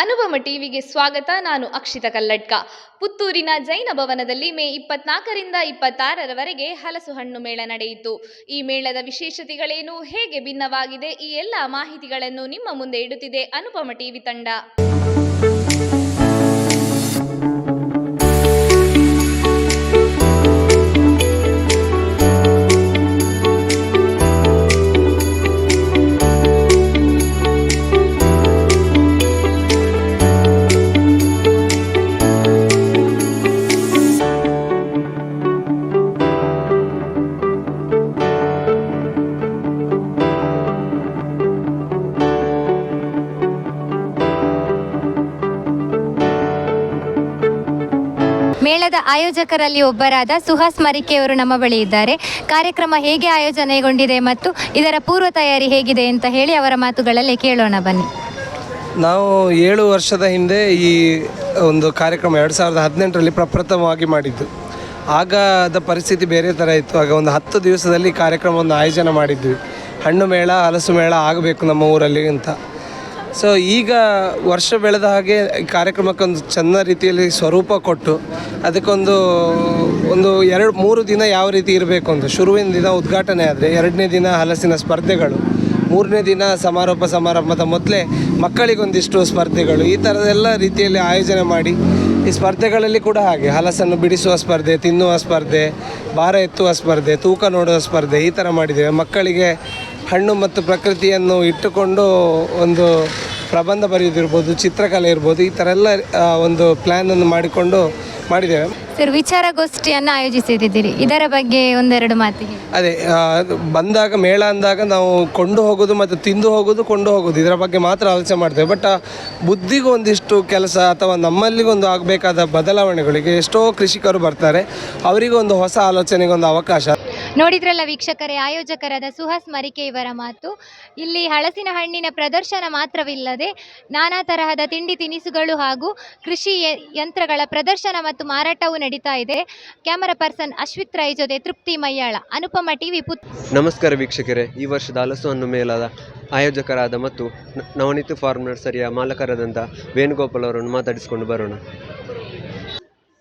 ಅನುಪಮ ಟಿವಿಗೆ ಸ್ವಾಗತ. ನಾನು ಅಕ್ಷಿತ ಕಲ್ಲಡ್ಕ. ಪುತ್ತೂರಿನ ಜೈನ ಭವನದಲ್ಲಿ ಮೇ ಇಪ್ಪತ್ನಾಲ್ಕರಿಂದ ಇಪ್ಪತ್ತಾರರವರೆಗೆ ಹಲಸು ಹಣ್ಣು ಮೇಳ ನಡೆಯಿತು. ಈ ಮೇಳದ ವಿಶೇಷತೆಗಳೇನು? ಹೇಗೆ ಭಿನ್ನವಾಗಿದೆ? ಈ ಎಲ್ಲ ಮಾಹಿತಿಗಳನ್ನು ನಿಮ್ಮ ಮುಂದೆ ಇಡುತ್ತಿದೆ ಅನುಪಮ ಟಿವಿ ತಂಡ. ಮೇಳದ ಆಯೋಜಕರಲ್ಲಿ ಒಬ್ಬರಾದ ಸುಹಾಸ್ ಮರಿಕೆಯವರು ನಮ್ಮ ಬಳಿ ಇದ್ದಾರೆ. ಕಾರ್ಯಕ್ರಮ ಹೇಗೆ ಆಯೋಜನೆಗೊಂಡಿದೆ ಮತ್ತು ಇದರ ಪೂರ್ವ ತಯಾರಿ ಹೇಗಿದೆ ಅಂತ ಹೇಳಿ ಅವರ ಮಾತುಗಳಲ್ಲಿ ಕೇಳೋಣ ಬನ್ನಿ. ನಾವು ಏಳು ವರ್ಷದ ಹಿಂದೆ ಈ ಒಂದು ಕಾರ್ಯಕ್ರಮ ಎರಡು ಸಾವಿರದ ಹದಿನೆಂಟರಲ್ಲಿ ಪ್ರಪ್ರಥಮವಾಗಿ ಮಾಡಿದ್ದು. ಆಗದ ಪರಿಸ್ಥಿತಿ ಬೇರೆ ಥರ ಇತ್ತು. ಆಗ ಒಂದು ಹತ್ತು ದಿವಸದಲ್ಲಿ ಕಾರ್ಯಕ್ರಮವನ್ನು ಆಯೋಜನೆ ಮಾಡಿದ್ವಿ. ಹಣ್ಣು ಮೇಳ, ಹಲಸು ಮೇಳ ಆಗಬೇಕು ನಮ್ಮ ಊರಲ್ಲಿ ಅಂತ. ಸೊ ಈಗ ವರ್ಷ ಬೆಳೆದ ಹಾಗೆ ಕಾರ್ಯಕ್ರಮಕ್ಕೊಂದು ಚೆನ್ನ ರೀತಿಯಲ್ಲಿ ಸ್ವರೂಪ ಕೊಟ್ಟು ಅದಕ್ಕೊಂದು ಒಂದು ಎರಡು, ಮೂರು ದಿನ ಯಾವ ರೀತಿ ಇರಬೇಕು ಅಂತ. ಶುರುವಿನ ದಿನ ಉದ್ಘಾಟನೆ ಆದರೆ ಎರಡನೇ ದಿನ ಹಲಸಿನ ಸ್ಪರ್ಧೆಗಳು, ಮೂರನೇ ದಿನ ಸಮಾರೋಪ ಸಮಾರಂಭದ ಮೊದಲೇ ಮಕ್ಕಳಿಗೊಂದಿಷ್ಟು ಸ್ಪರ್ಧೆಗಳು, ಈ ಥರದೆಲ್ಲ ರೀತಿಯಲ್ಲಿ ಆಯೋಜನೆ ಮಾಡಿ ಈ ಸ್ಪರ್ಧೆಗಳಲ್ಲಿ ಕೂಡ ಹಾಗೆ ಹಲಸನ್ನು ಬಿಡಿಸುವ ಸ್ಪರ್ಧೆ, ತಿನ್ನುವ ಸ್ಪರ್ಧೆ, ಭಾರ ಎತ್ತುವ ಸ್ಪರ್ಧೆ, ತೂಕ ನೋಡುವ ಸ್ಪರ್ಧೆ ಈ ಥರ ಮಾಡಿದ್ದೇವೆ. ಮಕ್ಕಳಿಗೆ ಹಣ್ಣು ಮತ್ತು ಪ್ರಕೃತಿಯನ್ನು ಇಟ್ಟುಕೊಂಡು ಒಂದು ಪ್ರಬಂಧ ಬರೆಯೋದಿರ್ಬೋದು ಚಿತ್ರಕಲೆ ಇರ್ಬೋದು, ಈ ಥರ ಎಲ್ಲ ಒಂದು ಪ್ಲ್ಯಾನನ್ನು ಮಾಡಿಕೊಂಡು ಮಾಡಿದ್ದೇವೆ. ಸರ್ ವಿಚಾರಗೋಷ್ಠಿಯನ್ನು ಆಯೋಜಿಸಿದ್ದೀರಿ ಇದರ ಬಗ್ಗೆ ಒಂದೆರಡು ಮಾತಿಗೆ ಅದೇ ಆ, ಬಂದಾಗ ಮೇಳ ಅಂದಾಗ ನಾವು ಕೊಂಡು ಹೋಗೋದು ಮತ್ತು ತಿಂದು ಹೋಗೋದು ಕೊಂಡು ಹೋಗೋದು. ಇದರ ಬಗ್ಗೆ ಮಾತ್ರ ಆಲೋಚನೆ ಮಾಡ್ತೇವೆ. ಬಟ್ ಆ ಬುದ್ಧಿಗೂ ಒಂದಿಷ್ಟು ಕೆಲಸ ಅಥವಾ ನಮ್ಮಲ್ಲಿಗೊಂದು ಆಗಬೇಕಾದ ಬದಲಾವಣೆಗಳಿಗೆ ಎಷ್ಟೋ ಕೃಷಿಕರು ಬರ್ತಾರೆ. ಅವರಿಗೂ ಒಂದು ಹೊಸ ಆಲೋಚನೆಗೆ ಒಂದು ಅವಕಾಶ. ನೋಡಿದ್ರಲ್ಲ ವೀಕ್ಷಕರೇ ಆಯೋಜಕರಾದ ಸುಹಾಸ್ ಮರಿಕೆ ಇವರ ಮಾತು. ಇಲ್ಲಿ ಹಳಸಿನ ಹಣ್ಣಿನ ಪ್ರದರ್ಶನ ಮಾತ್ರವಿಲ್ಲದೆ ನಾನಾ ತರಹದ ತಿಂಡಿ ತಿನಿಸುಗಳು ಹಾಗೂ ಕೃಷಿ ಯ- ಯಂತ್ರಗಳ ಪ್ರದರ್ಶನ ಮತ್ತು ಮಾರಾಟವೂ ನಡೀತಾ ಇದೆ. ಕ್ಯಾಮರಾ ಪರ್ಸನ್ ಅಶ್ವಿತ್ ರೈ ಜೊತೆ ತೃಪ್ತಿ ಮಯ್ಯಾಳ ಅನುಪಮ ಟಿವಿ ಪುತ್ ನಮಸ್ಕಾರ ವೀಕ್ಷಕರೇ. ಈ ವರ್ಷದ ಹಲಸು ಮೇಲಾದ ಆಯೋಜಕರಾದ ಮತ್ತು ನವನೀತು ಫಾರ್ಮ್ ನರ್ಸರಿಯ ಮಾಲಕರಾದಂಥ ವೇಣುಗೋಪಾಲ್ ಅವರನ್ನು ಮಾತಾಡಿಸಿಕೊಂಡು ಬರೋಣ.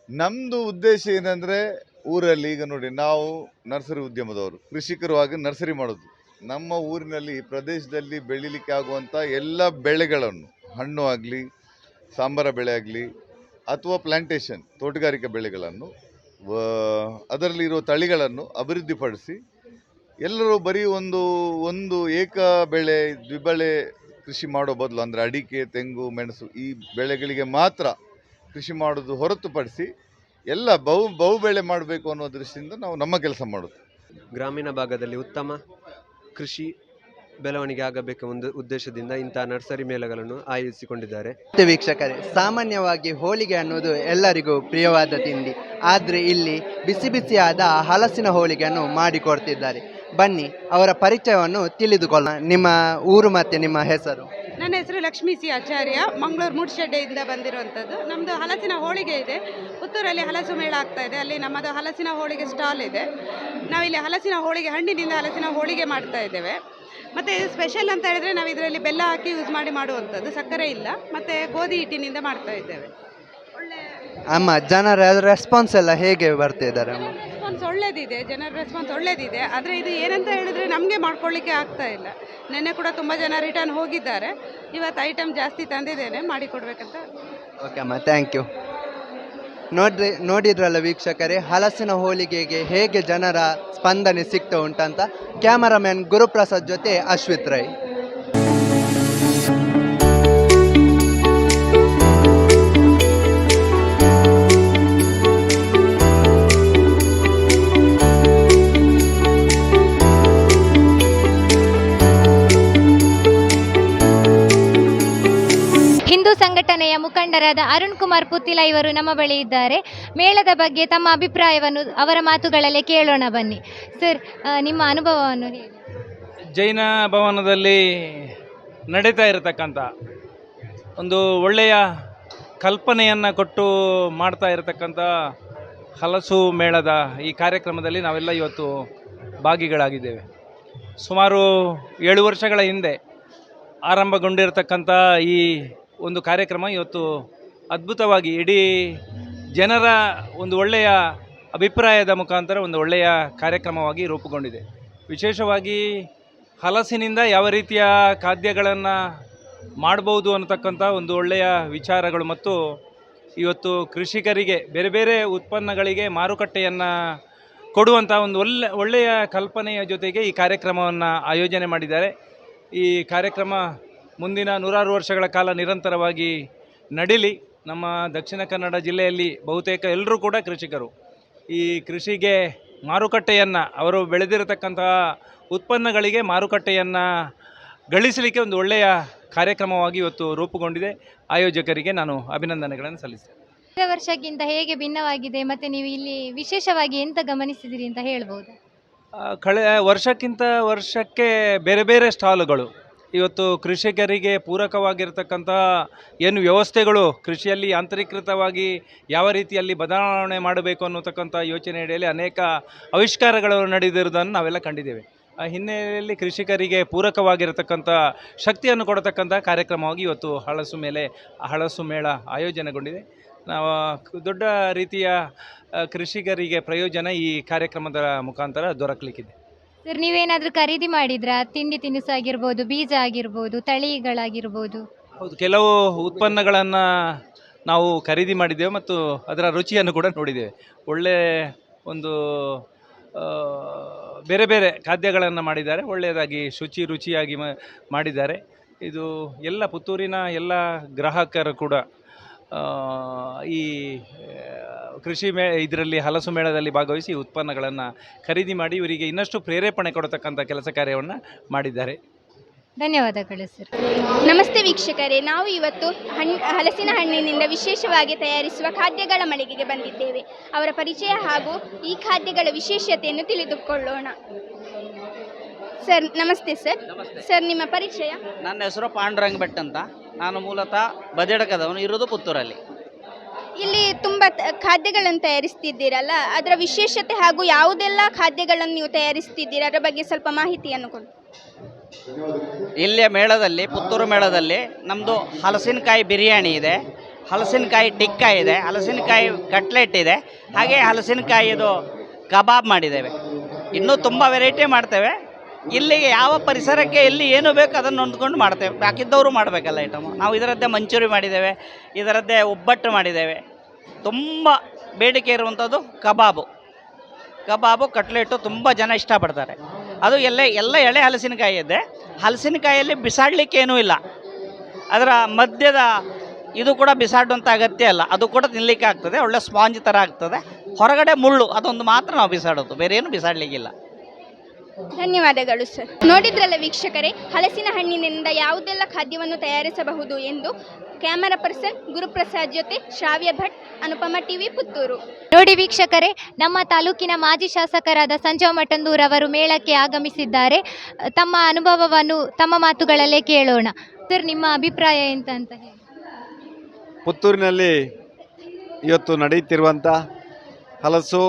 ನಮ್ಮದು ಉದ್ದೇಶ ಏನಂದರೆ ಊರಲ್ಲಿ ಈಗ ನೋಡಿ ನಾವು ನರ್ಸರಿ ಉದ್ಯಮದವರು ಕೃಷಿಕರು ಆಗಿ ನರ್ಸರಿ ಮಾಡೋದು. ನಮ್ಮ ಊರಿನಲ್ಲಿ ಈ ಪ್ರದೇಶದಲ್ಲಿ ಬೆಳೀಲಿಕ್ಕೆ ಆಗುವಂಥ ಎಲ್ಲ ಬೆಳೆಗಳನ್ನು ಹಣ್ಣು ಆಗಲಿ ಸಾಂಬಾರ ಬೆಳೆ ಆಗಲಿ ಅಥವಾ ಪ್ಲ್ಯಾಂಟೇಷನ್ ತೋಟಗಾರಿಕೆ ಬೆಳೆಗಳನ್ನು ಅದರಲ್ಲಿರೋ ತಳಿಗಳನ್ನು ಅಭಿವೃದ್ಧಿಪಡಿಸಿ ಎಲ್ಲರೂ ಬರೀ ಒಂದು ಒಂದು ಏಕ ಬೆಳೆ, ದ್ವಿಬಳೆ ಕೃಷಿ ಮಾಡೋ ಬದಲು ಅಂದರೆ ಅಡಿಕೆ, ತೆಂಗು, ಮೆಣಸು ಈ ಬೆಳೆಗಳಿಗೆ ಮಾತ್ರ ಕೃಷಿ ಮಾಡೋದು ಹೊರತುಪಡಿಸಿ ಎಲ್ಲ ಬಹು ಬಹು ಬೆಳೆ ಮಾಡಬೇಕು ಅನ್ನೋ ದೃಷ್ಟಿಯಿಂದ ನಾವು ನಮ್ಮ ಕೆಲಸ ಮಾಡೋದು ಗ್ರಾಮೀಣ ಭಾಗದಲ್ಲಿ ಉತ್ತಮ ಕೃಷಿ ಬೆಳವಣಿಗೆ ಆಗಬೇಕು ಒಂದು ಉದ್ದೇಶದಿಂದ ಇಂತಹ ನರ್ಸರಿ ಮೇಳಗಳನ್ನು ಆಯೋಜಿಸಿಕೊಂಡಿದ್ದಾರೆ. ಮತ್ತೆ ವೀಕ್ಷಕರೇ ಸಾಮಾನ್ಯವಾಗಿ ಹೋಳಿಗೆ ಅನ್ನೋದು ಎಲ್ಲರಿಗೂ ಪ್ರಿಯವಾದ ತಿಂಡಿ. ಆದರೆ ಇಲ್ಲಿ ಬಿಸಿ ಬಿಸಿಯಾದ ಹಲಸಿನ ಹೋಳಿಗೆಯನ್ನು ಮಾಡಿಕೊಡ್ತಿದ್ದಾರೆ. ಬನ್ನಿ ಅವರ ಪರಿಚಯವನ್ನು ತಿಳಿದುಕೊಳ್ಳೋಣ. ನಿಮ್ಮ ಊರು ಮತ್ತೆ ನಿಮ್ಮ ಹೆಸರು? ನನ್ನ ಹೆಸರು ಲಕ್ಷ್ಮೀ ಸಿ ಆಚಾರ್ಯ. ಮಂಗಳೂರು ಮೂಡ್ಶೆಡ್ಡೆಯಿಂದ ಬಂದಿರುವಂಥದ್ದು. ನಮ್ಮದು ಹಲಸಿನ ಹೋಳಿಗೆ ಇದೆ. ಪುತ್ತೂರಲ್ಲಿ ಹಲಸು ಮೇಳ ಆಗ್ತಾ ಇದೆ. ಅಲ್ಲಿ ನಮ್ಮದು ಹಲಸಿನ ಹೋಳಿಗೆ ಸ್ಟಾಲ್ ಇದೆ. ನಾವಿಲ್ಲಿ ಹಲಸಿನ ಹೋಳಿಗೆ ಹಣ್ಣಿನಿಂದ ಹಲಸಿನ ಹೋಳಿಗೆ ಮಾಡ್ತಾ ಇದ್ದೇವೆ. ಮತ್ತು ಸ್ಪೆಷಲ್ ಅಂತ ಹೇಳಿದ್ರೆ ನಾವು ಇದರಲ್ಲಿ ಬೆಲ್ಲ ಹಾಕಿ ಯೂಸ್ ಮಾಡಿ ಮಾಡುವಂಥದ್ದು. ಸಕ್ಕರೆ ಇಲ್ಲ. ಮತ್ತು ಗೋಧಿ ಹಿಟ್ಟಿನಿಂದ ಮಾಡ್ತಾ ಇದ್ದೇವೆ. ಅಮ್ಮ ಜನರ ರೆಸ್ಪಾನ್ಸ್ ಎಲ್ಲ ಹೇಗೆ ಬರ್ತಿದ್ದಾರೆ ರೆಸ್ಪಾನ್ಸ್ ಒಳ್ಳೇದಿದೆ. ಜನರ ರೆಸ್ಪಾನ್ಸ್ ಒಳ್ಳೇದಿದೆ. ಆದರೆ ಇದು ಏನಂತ ಹೇಳಿದ್ರೆ ನಮಗೆ ಮಾಡ್ಕೊಳ್ಳಿಕ್ಕೆ ಆಗ್ತಾ ಇಲ್ಲ. ನೆನ್ನೆ ಕೂಡ ತುಂಬ ಜನ ರಿಟರ್ನ್ ಹೋಗಿದ್ದಾರೆ. ಇವತ್ತು ಐಟಮ್ ಜಾಸ್ತಿ ತಂದಿದ್ದೇನೆ. ಮಾಡಿಕೊಡ್ಬೇಕಂತ ಓಕೆ ಅಮ್ಮ ಥ್ಯಾಂಕ್ ಯು ನೋಡ್ರಿ, ನೋಡಿದ್ರಲ್ಲ ವೀಕ್ಷಕರೇ, ಹಲಸಿನ ಹೋಳಿಗೆಗೆ ಹೇಗೆ ಜನರ ಸ್ಪಂದನೆ ಸಿಗ್ತಾ ಉಂಟಂತ? ಕ್ಯಾಮರಾಮ್ಯಾನ್ ಗುರುಪ್ರಸಾದ್ ಜೊತೆ ಅಶ್ವಿತ್ ರೈ. ಹಿಂದೂ ಸಂಘಟನೆಯ ಮುಖಂಡರಾದ ಅರುಣ್ ಕುಮಾರ್ ಪುತ್ತಿಲ ಇವರು ನಮ್ಮ ಬಳಿ ಇದ್ದಾರೆ. ಮೇಳದ ಬಗ್ಗೆ ತಮ್ಮ ಅಭಿಪ್ರಾಯವನ್ನು ಅವರ ಮಾತುಗಳಲ್ಲೇ ಕೇಳೋಣ ಬನ್ನಿ. ಸರ್ ನಿಮ್ಮ ಅನುಭವವನ್ನು ಜೈನ ಭವನದಲ್ಲಿ ನಡೀತಾ ಇರತಕ್ಕಂಥ ಒಂದು ಒಳ್ಳೆಯ ಕಲ್ಪನೆಯನ್ನು ಕೊಟ್ಟು ಮಾಡ್ತಾ ಇರತಕ್ಕಂಥ ಹಲಸು ಮೇಳದ ಈ ಕಾರ್ಯಕ್ರಮದಲ್ಲಿ ನಾವೆಲ್ಲ ಇವತ್ತು ಭಾಗಿಗಳಾಗಿದ್ದೇವೆ. ಸುಮಾರು ಏಳು ವರ್ಷಗಳ ಹಿಂದೆ ಆರಂಭಗೊಂಡಿರತಕ್ಕಂಥ ಈ ಒಂದು ಕಾರ್ಯಕ್ರಮ ಇವತ್ತು ಅದ್ಭುತವಾಗಿ ಇಡೀ ಜನರ ಒಂದು ಒಳ್ಳೆಯ ಅಭಿಪ್ರಾಯದ ಮುಖಾಂತರ ಒಂದು ಒಳ್ಳೆಯ ಕಾರ್ಯಕ್ರಮವಾಗಿ ರೂಪುಗೊಂಡಿದೆ. ವಿಶೇಷವಾಗಿ ಹಲಸಿನಿಂದ ಯಾವ ರೀತಿಯ ಖಾದ್ಯಗಳನ್ನು ಮಾಡ್ಬೋದು ಅನ್ನತಕ್ಕಂಥ ಒಂದು ಒಳ್ಳೆಯ ವಿಚಾರಗಳು ಮತ್ತು ಇವತ್ತು ಕೃಷಿಕರಿಗೆ, ಬೇರೆ ಬೇರೆ ಉತ್ಪನ್ನಗಳಿಗೆ ಮಾರುಕಟ್ಟೆಯನ್ನು ಕೊಡುವಂಥ ಒಂದು ಒಳ್ಳೆ, ಒಳ್ಳೆಯ ಕಲ್ಪನೆಯ ಜೊತೆಗೆ ಈ ಕಾರ್ಯಕ್ರಮವನ್ನು ಆಯೋಜನೆ ಮಾಡಿದ್ದಾರೆ. ಈ ಕಾರ್ಯಕ್ರಮ ಮುಂದಿನ ನೂರಾರು ವರ್ಷಗಳ ಕಾಲ ನಿರಂತರವಾಗಿ ನಡೀಲಿ. ನಮ್ಮ ದಕ್ಷಿಣ ಕನ್ನಡ ಜಿಲ್ಲೆಯಲ್ಲಿ ಬಹುತೇಕ ಎಲ್ಲರೂ ಕೂಡ ಕೃಷಿಕರು. ಈ ಕೃಷಿಗೆ ಮಾರುಕಟ್ಟೆಯನ್ನು ಅವರು ಬೆಳೆದಿರತಕ್ಕಂತಹ ಉತ್ಪನ್ನಗಳಿಗೆ ಮಾರುಕಟ್ಟೆಯನ್ನು ಗಳಿಸಲಿಕ್ಕೆ ಒಂದು ಒಳ್ಳೆಯ ಕಾರ್ಯಕ್ರಮವಾಗಿ ಇವತ್ತು ರೂಪುಗೊಂಡಿದೆ. ಆಯೋಜಕರಿಗೆ ನಾನು ಅಭಿನಂದನೆಗಳನ್ನು ಸಲ್ಲಿಸಿದೆ ಕಳೆದ ವರ್ಷಕ್ಕಿಂತ ಹೇಗೆ ಭಿನ್ನವಾಗಿದೆ ಮತ್ತು ನೀವು ಇಲ್ಲಿ ವಿಶೇಷವಾಗಿ ಎಂತ ಗಮನಿಸಿದಿರಿ ಅಂತ ಹೇಳ್ಬೋದು? ಕಳೆ ವರ್ಷಕ್ಕಿಂತ ವರ್ಷಕ್ಕೆ ಬೇರೆ ಬೇರೆ ಸ್ಟಾಲುಗಳು. ಇವತ್ತು ಕೃಷಿಕರಿಗೆ ಪೂರಕವಾಗಿರ್ತಕ್ಕಂಥ ಏನು ವ್ಯವಸ್ಥೆಗಳು ಕೃಷಿಯಲ್ಲಿ ಯಾಂತ್ರೀಕೃತವಾಗಿ ಯಾವ ರೀತಿಯಲ್ಲಿ ಬದಲಾವಣೆ ಮಾಡಬೇಕು ಅನ್ನತಕ್ಕಂಥ ಯೋಚನೆ ಅಡಿಯಲ್ಲಿ ಅನೇಕ ಆವಿಷ್ಕಾರಗಳು ನಡೆದಿರುವುದನ್ನು ನಾವೆಲ್ಲ ಕಂಡಿದ್ದೇವೆ. ಆ ಹಿನ್ನೆಲೆಯಲ್ಲಿ ಕೃಷಿಕರಿಗೆ ಪೂರಕವಾಗಿರತಕ್ಕಂಥ ಶಕ್ತಿಯನ್ನು ಕೊಡತಕ್ಕಂಥ ಕಾರ್ಯಕ್ರಮವಾಗಿ ಇವತ್ತು ಹಳಸು ಮೇಲೆ, ಹಳಸು ಮೇಳ ಆಯೋಜನೆಗೊಂಡಿದೆ. ನಾವು ದೊಡ್ಡ ರೀತಿಯ ಕೃಷಿಕರಿಗೆ ಪ್ರಯೋಜನ ಈ ಕಾರ್ಯಕ್ರಮದ ಮುಖಾಂತರ ದೊರಕಲಿಕ್ಕಿದೆ. ಸರ್, ನೀವೇನಾದರೂ ಖರೀದಿ ಮಾಡಿದ್ರಾ? ತಿಂಡಿ ತಿನಿಸು ಆಗಿರ್ಬೋದು ಬೀಜ ಆಗಿರ್ಬೋದು, ತಳಿಗಳಾಗಿರ್ಬೋದು. ಹೌದು, ಕೆಲವು ಉತ್ಪನ್ನಗಳನ್ನು ನಾವು ಖರೀದಿ ಮಾಡಿದ್ದೇವೆ ಮತ್ತು ಅದರ ರುಚಿಯನ್ನು ಕೂಡ ನೋಡಿದ್ದೇವೆ. ಒಳ್ಳೆ ಒಂದು ಬೇರೆ ಬೇರೆ ಖಾದ್ಯಗಳನ್ನು ಮಾಡಿದ್ದಾರೆ. ಒಳ್ಳೆಯದಾಗಿ ಶುಚಿ ರುಚಿಯಾಗಿ ಮಾಡಿದ್ದಾರೆ. ಇದು ಎಲ್ಲ ಪುತ್ತೂರಿನ ಎಲ್ಲ ಗ್ರಾಹಕರು ಕೂಡ ಈ ಕೃಷಿ ಮೇ ಇದರಲ್ಲಿ ಹಲಸು ಮೇಳದಲ್ಲಿ ಭಾಗವಹಿಸಿ ಉತ್ಪನ್ನಗಳನ್ನು ಖರೀದಿ ಮಾಡಿ ಇವರಿಗೆ ಇನ್ನಷ್ಟು ಪ್ರೇರೇಪಣೆ ಕೊಡತಕ್ಕಂಥ ಕೆಲಸ ಕಾರ್ಯವನ್ನು ಮಾಡಿದ್ದಾರೆ. ಧನ್ಯವಾದಗಳು ಸರ್. ನಮಸ್ತೆ ವೀಕ್ಷಕರೇ ನಾವು ಇವತ್ತು ಹಣ್ ಹಲಸಿನ ಹಣ್ಣಿನಿಂದ ವಿಶೇಷವಾಗಿ ತಯಾರಿಸುವ ಖಾದ್ಯಗಳ ಮಳಿಗೆಗೆ ಬಂದಿದ್ದೇವೆ. ಅವರ ಪರಿಚಯ ಹಾಗೂ ಈ ಖಾದ್ಯಗಳ ವಿಶೇಷತೆಯನ್ನು ತಿಳಿದುಕೊಳ್ಳೋಣ. ಸರ್ ನಮಸ್ತೆ ಸರ್. ಸರ್ ನಿಮ್ಮ ಪರಿಚಯ? ನನ್ನ ಹೆಸರು ಪಾಂಡುರಂಗ ಭಟ್ ಅಂತ. ನಾನು ಮೂಲತಃ ಬದಡಕದವನು ಇರೋದು ಪುತ್ತೂರಲ್ಲಿ. ಇಲ್ಲಿ ತುಂಬ ಖಾದ್ಯಗಳನ್ನು ತಯಾರಿಸ್ತಿದ್ದೀರಲ್ಲ, ಅದರ ವಿಶೇಷತೆ ಹಾಗೂ ಯಾವುದೆಲ್ಲ ಖಾದ್ಯಗಳನ್ನು ನೀವು ತಯಾರಿಸ್ತಿದ್ದೀರಾ, ಅದರ ಬಗ್ಗೆ ಸ್ವಲ್ಪ ಮಾಹಿತಿಯನ್ನು ಕೊಡಿ. ಇಲ್ಲಿಯ ಮೇಳದಲ್ಲಿ, ಪುತ್ತೂರು ಮೇಳದಲ್ಲಿ ನಮ್ಮದು ಹಲಸಿನಕಾಯಿ ಬಿರಿಯಾನಿ ಇದೆ, ಹಲಸಿನಕಾಯಿ ಟಿಕ್ಕ ಇದೆ, ಹಲಸಿನಕಾಯಿ ಕಟ್ಲೆಟ್ ಇದೆ, ಹಾಗೆ ಹಲಸಿನಕಾಯಿದು ಕಬಾಬ್ ಮಾಡಿದ್ದೇವೆ. ಇನ್ನೂ ತುಂಬ ವೆರೈಟಿ ಮಾಡ್ತೇವೆ. ಇಲ್ಲಿಗೆ ಯಾವ ಪರಿಸರಕ್ಕೆ ಇಲ್ಲಿ ಏನು ಬೇಕು ಅದನ್ನು ಹೊಂದ್ಕೊಂಡು ಮಾಡ್ತೇವೆ. ಬಾಕಿದ್ದವರು ಮಾಡಬೇಕಲ್ಲ ಐಟಮು ನಾವು ಇದರದ್ದೇ ಮಂಚೂರಿ ಮಾಡಿದ್ದೇವೆ, ಇದರದ್ದೇ ಒಬ್ಬಟ್ಟು ಮಾಡಿದ್ದೇವೆ. ತುಂಬ ಬೇಡಿಕೆ ಇರುವಂಥದ್ದು ಕಬಾಬು. ಕಬಾಬು, ಕಟ್ಲೆಟು ತುಂಬ ಜನ ಇಷ್ಟಪಡ್ತಾರೆ. ಅದು ಎಲ್ಲ ಎಲ್ಲ ಎಳೆ ಹಲಸಿನಕಾಯಿ ಇದೆ. ಹಲಸಿನಕಾಯಲ್ಲಿ ಬಿಸಾಡಲಿಕ್ಕೆ ಏನೂ ಇಲ್ಲ. ಅದರ ಮಧ್ಯದ ಇದು ಕೂಡ ಬಿಸಾಡುವಂಥ ಅಗತ್ಯ ಇಲ್ಲ. ಅದು ಕೂಡ ತಿನ್ನಲಿಕ್ಕೆ ಆಗ್ತದೆ ಒಳ್ಳೆ ಸ್ಪಾಂಜ್ ಥರ ಆಗ್ತದೆ. ಹೊರಗಡೆ ಮುಳ್ಳು, ಅದೊಂದು ಮಾತ್ರ ನಾವು ಬಿಸಾಡೋದು. ಬೇರೆ ಏನು ಬಿಸಾಡಲಿಕ್ಕಿಲ್ಲ. ಧನ್ಯವಾದಗಳು ಸರ್ ನೋಡಿದ್ರಲ್ಲ ವೀಕ್ಷಕರೇ ಹಲಸಿನ ಹಣ್ಣಿನಿಂದ ಯಾವುದೆಲ್ಲ ಖಾದ್ಯವನ್ನು ತಯಾರಿಸಬಹುದು ಎಂದು ಕ್ಯಾಮರಾ ಪರ್ಸನ್ ಗುರುಪ್ರಸಾದ್ ಜೊತೆ ಶ್ರಾವ್ಯ ಭಟ್ ಅನುಪಮ ಟಿವಿ ಪುತ್ತೂರು. ನೋಡಿ ವೀಕ್ಷಕರೇ ನಮ್ಮ ತಾಲೂಕಿನ ಮಾಜಿ ಶಾಸಕರಾದ ಸಂಜೀವ ಮಠಂದೂರ್ ಅವರು ಮೇಳಕ್ಕೆ ಆಗಮಿಸಿದ್ದಾರೆ. ತಮ್ಮ ಅನುಭವವನ್ನು ತಮ್ಮ ಮಾತುಗಳಲ್ಲೇ ಕೇಳೋಣ. ಸರ್ ನಿಮ್ಮ ಅಭಿಪ್ರಾಯ ಎಂತ ಅಂತ ಹೇಳಿ? ಪುತ್ತೂರಿನಲ್ಲಿ ಇವತ್ತು ನಡೆಯುತ್ತಿರುವಂತಹ ಹಲಸು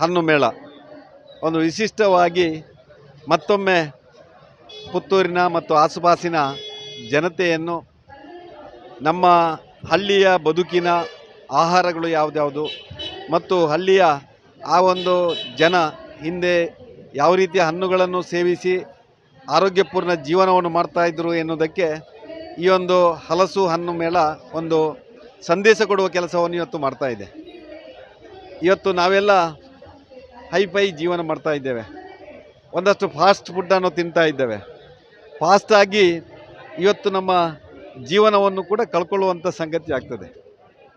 ಹಣ್ಣು ಮೇಳ. ಒಂದು ವಿಶಿಷ್ಟವಾಗಿ ಮತ್ತೊಮ್ಮೆ ಪುತ್ತೂರಿನ ಮತ್ತು ಆಸುಪಾಸಿನ ಜನತೆಯನ್ನು ನಮ್ಮ ಹಳ್ಳಿಯ ಬದುಕಿನ ಆಹಾರಗಳು ಯಾವುದ್ಯಾವುದು ಮತ್ತು ಹಳ್ಳಿಯ ಆ ಒಂದು ಜನ ಹಿಂದೆ ಯಾವ ರೀತಿಯ ಹಣ್ಣುಗಳನ್ನು ಸೇವಿಸಿ ಆರೋಗ್ಯಪೂರ್ಣ ಜೀವನವನ್ನು ಮಾಡ್ತಾಯಿದ್ರು ಎನ್ನುವುದಕ್ಕೆ ಈ ಒಂದು ಹಲಸು ಹಣ್ಣು ಮೇಳ ಒಂದು ಸಂದೇಶ ಕೊಡುವ ಕೆಲಸವನ್ನು ಇವತ್ತು ಮಾಡ್ತಾ ಇದೆ. ಇವತ್ತು ನಾವೆಲ್ಲ ಹೈಫೈ ಜೀವನ ಮಾಡ್ತಾ ಇದ್ದೇವೆ. ಒಂದಷ್ಟು ಫಾಸ್ಟ್ ಫುಡ್ಡನ್ನು ತಿಂತಾ ಇದ್ದೇವೆ. ಫಾಸ್ಟಾಗಿ ಇವತ್ತು ನಮ್ಮ ಜೀವನವನ್ನು ಕೂಡ ಕಳ್ಕೊಳ್ಳುವಂಥ ಸಂಗತಿ ಆಗ್ತದೆ.